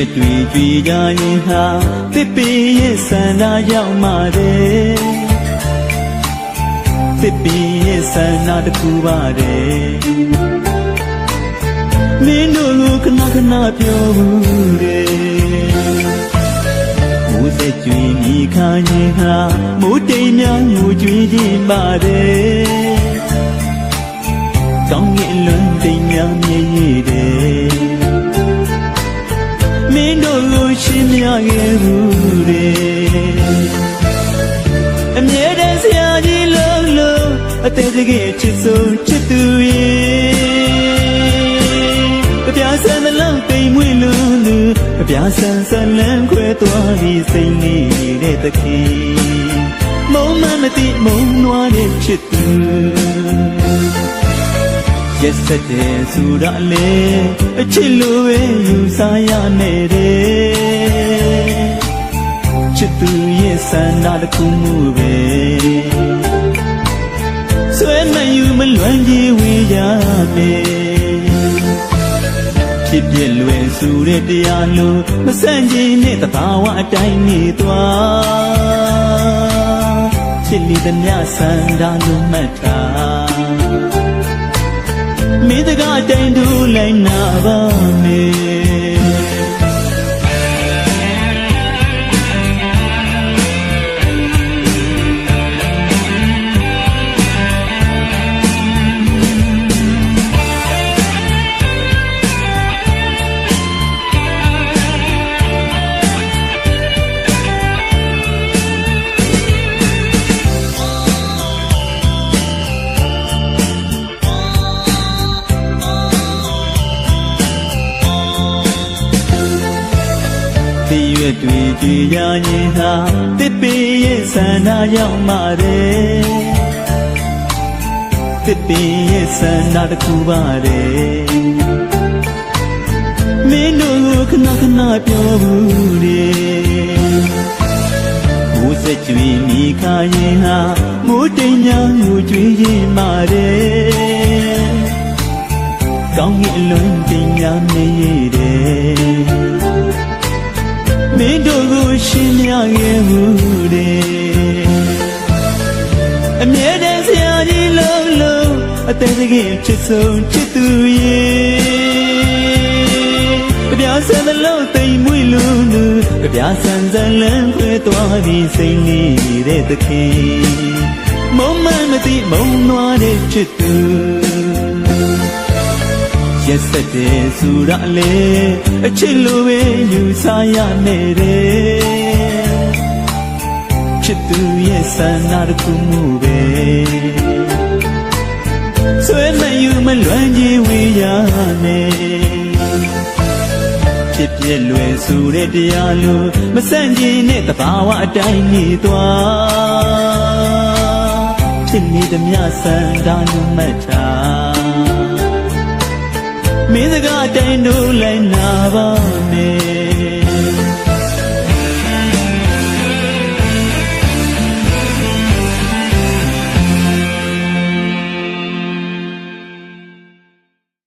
ရွက်တွေကြွေကြရင်ဟာတစ်ပင်ရဲ့ဆန္ဒရောက်မှတယ်တစ်ပင်ရဲ့ဆန္ဒတစ်ခုပါတယ်မင်းတို့ကိုခဏခဏပြောဘူးတယ်မိုးစက်ကြွေမိခါရင်ဟာမိုးတိမ်များငိုကြွေခြင်းပါတယ်ကောင်းကင်လွန်တိမ်များမြည်ရည်တယ် ကိုရှင်းပြခဲ့ဘူးတယ်အမြဲတမ်းဆရာကြီးလုံးလုံးအသေးတကယ်ချစ်ဆုံးချစ်သူရဲ့ကြပြဆန်းတဲ့လောက်တိမ်မွေ့လူလူကြပြဆန်းဆန်းလန်းခွဲသွားပြီးစိတ်နေတဲ့တခင်မုံမမတိမုံနွားတဲ့ချစ်သူ ရက်စက်တဲ့ဆိုရလေအချစ်လိုပဲယူစားရနေတယ်ချစ်သူရဲ့ဆန္ဒတစ်ခုမှုပဲဆွဲမယူမလွမ်းကြီးဝေးရမယ်ဖြစ်ပြလွယ်ဆိုတဲ့တရားလိုမဆန့်ကျင်တဲ့တဘာဝအတိုင်းနေသွားချစ်လီတဲ့မြဆန္ဒလိုမှတ်ထား မင်းတကားတိုင်တူလိုက်နာ ရွက်တွေကြည်ရရင်ဟာတစ်ပင်ရဲ့ဆန္ဒရောက်မှတယ်တစ်ပင်ရဲ့ဆန္ဒတစ်ခုပါတယ်မင်းတို့ကိုခဏခဏပြောဘူးတယ်မိုးစက်ကြွေမိခါရင်ဟာမိုးတိမ်ညာငိုကြွေးရင်မှတယ်ကောင်းကင်အလွန်တင်ညာနေရတဲ့မ အသက်တကယ်ချစ်ဆုံးချစ်သူရဲ့ကြပြဆန်းသလုံးတိမ်မွေ့လို့လူကြပြဆန်းစလန်းခွဲသွားပြီးစိတ်နေတဲ့သခင်မုံမမသိမုံနွားတဲ့ချစ်သူရက်စက်တဲ့ဆိုရလေအချစ်လိုပဲယူစားရနေတယ်ချစ်သူရဲ့ဆန္ဒတစ်ခုမှုပဲ ဆွဲမယူမလွမ်းကြီးဝေးရမယ်ဖြစ်ပြလွယ်ဆိုတဲ့တရားလိုမဆန့်ကျင်တဲ့တဘာဝအတိုင်းနေသွားဖြစ်နေသည်မြဆန္ဒလိုမှတ်ထားမင်းစကားတိုင်းတို့